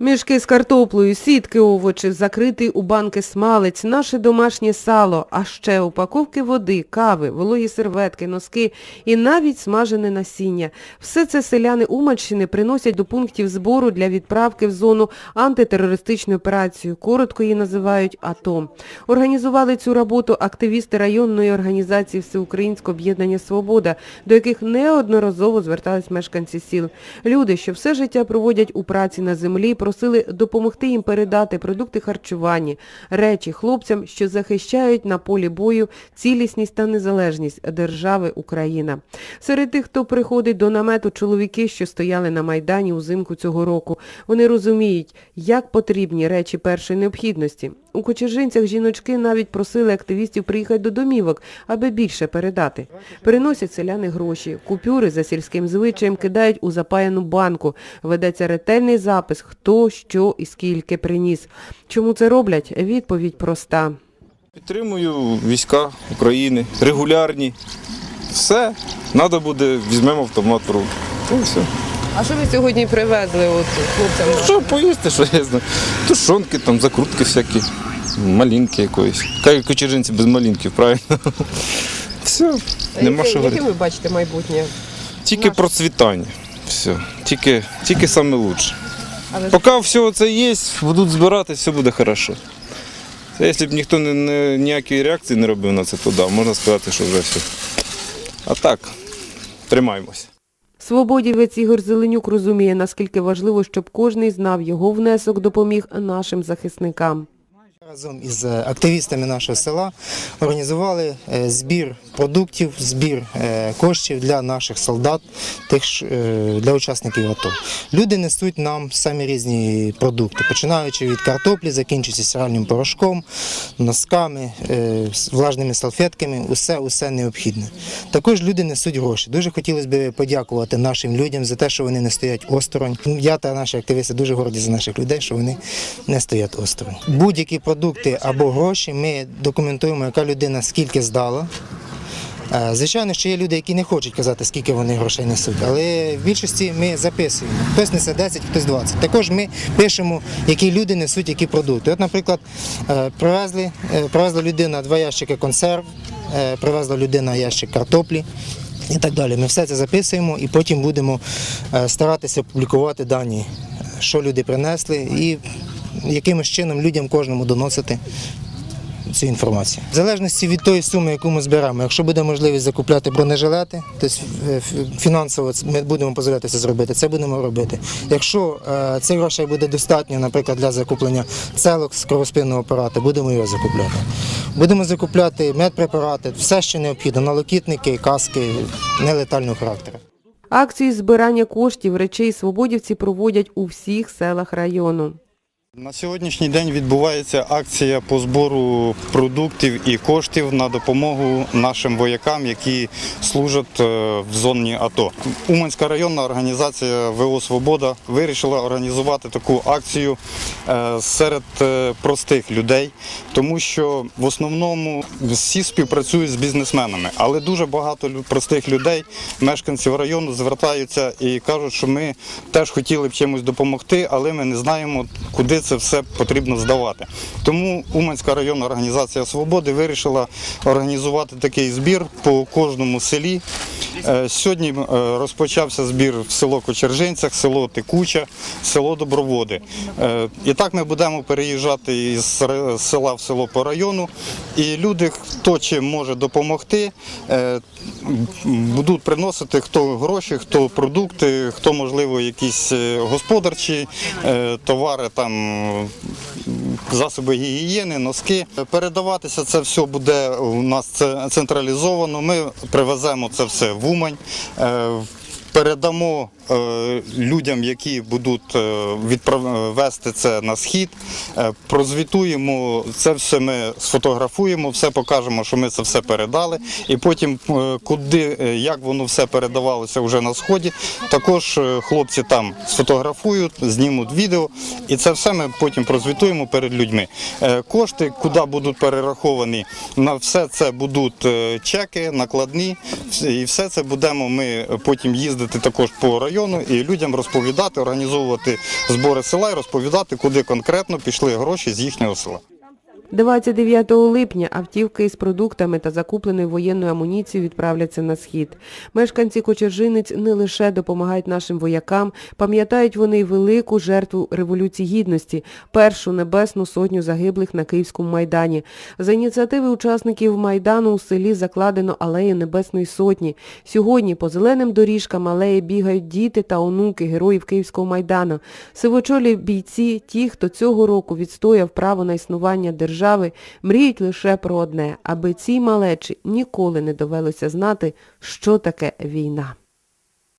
Мішки з картоплею, сітки овочів, закритий у банки смалець, наше домашнє сало, а ще упаковки води, кави, вологі серветки, носки і навіть смажене насіння. Все це селяни Уманщини приносять до пунктів збору для відправки в зону антитерористичної операції. Коротко її називають АТО. Організували цю роботу активісти районної організації Всеукраїнського об'єднання «Свобода», до яких неодноразово звертались мешканці сіл. Люди, що все життя проводять у праці на землі, просили допомогти їм передати продукти харчування, речі хлопцям, що захищають на полі бою цілісність та незалежність держави Україна. Серед тих, хто приходить до намету, чоловіки, що стояли на Майдані узимку цього року. Вони розуміють, як потрібні речі першої необхідності. У Кочержинцях жіночки навіть просили активістів приїхати до домівок, аби більше передати. Переносять селяни гроші, купюри за сільським звичаєм кидають у запаяну банку. Ведеться ретельний запис, хто, що і скільки приніс. Чому це роблять? Відповідь проста. Підтримую війська України, регулярні. Все, треба буде, візьмемо автомат в руку. Ну, все. А що ви сьогодні привезли от хлопцям? Що поїсти, що я знаю. Тушонки, там, закрутки всякі, малинки якоїсь. Кажуть, кочержинці без малинків, правильно? Все, нема що говорити. ви бачите майбутнє? Тільки процвітання. Все. Тільки, тільки саме лучше. Але Поки все це є, будуть збирати, все буде хорошо. Це якщо б ніхто не, не, ніякої реакції не робив на це, то да, можна сказати, що вже все. А так, тримаємося. Свободівець Ігор Зеленюк розуміє, наскільки важливо, щоб кожний знав його внесок допоміг нашим захисникам. Разом із е, активістами нашого села організували е, збір продуктів, збір е, коштів для наших солдат, для учасників АТО. Люди несуть нам самі різні продукти, починаючи від картоплі, закінчуючи стиральним порошком, носками, влажними салфетками, усе, усе необхідне. Також люди несуть гроші. Дуже хотілося б подякувати нашим людям за те, що вони не стоять осторонь. Я та наші активісти дуже горді за наших людей, що вони не стоять осторонь. Будь-які продукти або гроші ми документуємо, яка людина скільки здала. Е, Звичайно, що є люди, які не хочуть казати, скільки вони грошей несуть, але в більшості ми записуємо. Хтось несе 10, хтось 20. Також ми пишемо, які люди несуть які продукти. От, наприклад, е, привезли, е, привезла людина два ящики консерв, привезла людина ящик картоплі. І так далі. Ми все це записуємо і потім будемо старатися публікувати дані, що люди принесли, і якимось чином людям кожному доносити цю інформацію. В залежності від тої суми, яку ми зберемо, якщо буде можливість закупляти бронежилети, то фінансово ми будемо дозволяти це зробити, це будемо робити. Якщо е, цих грошей буде достатньо, наприклад, для закуплення целок з кровоспинного апарату, будемо його закупляти. Будемо закупляти медпрепарати, все, що необхідно, налокітники, каски нелетального характеру. Акції збирання коштів речей свободівці проводять у всіх селах району. На сьогоднішній день відбувається акція по збору продуктів і коштів на допомогу нашим воякам, які служать е, в зоні АТО. Уманська районна організація ВО Свобода вирішила організувати таку акцію е, серед е, простих людей, тому що в основному всі співпрацюють з бізнесменами, але дуже багато простих людей, мешканців району, звертаються і кажуть, що ми теж хотіли б чимось допомогти, але ми не знаємо, куди це все потрібно здавати. Тому Уманська районна організація Свободи вирішила організувати такий збір по кожному селі. Е, Сьогодні е, розпочався збір в село Кочержинцях, село Текуча, село Доброводи. Е, І так ми будемо переїжджати із села в село по району. І люди, хто чим може допомогти, будуть приносити хто гроші, хто продукти, хто можливо якісь господарчі товари, там засоби гігієни, носки. Передаватися це все буде у нас централізовано. Ми привеземо це все в Умань. Е, Передамо е, людям, які будуть е, відправ- вести це на схід, е, прозвітуємо це все. Ми сфотографуємо, все покажемо, що ми це все передали. І потім, е, куди е, як воно все передавалося вже на сході. Також е, хлопці там сфотографують, знімуть відео, і це все ми потім прозвітуємо перед людьми. Е, Кошти, куди будуть перераховані, на все це будуть е, чеки, накладні, і все це будемо ми потім їздити також по району і людям розповідати, організовувати збори села і розповідати, куди конкретно пішли гроші з їхнього села. 29 липня автівки із продуктами та закупленою воєнною амуніцією відправляться на схід. Мешканці Кочержинець не лише допомагають нашим воякам, пам'ятають вони велику жертву Революції Гідності, першу небесну сотню загиблих на Київському Майдані. За ініціативи учасників Майдану у селі закладено алею Небесної Сотні. Сьогодні по зеленим доріжкам алеї бігають діти та онуки героїв Київського Майдану. Сивочолі бійці, ті, хто цього року відстояв право на існування держави, мріють лише про одне, аби цій малечі ніколи не довелося знати, що таке війна.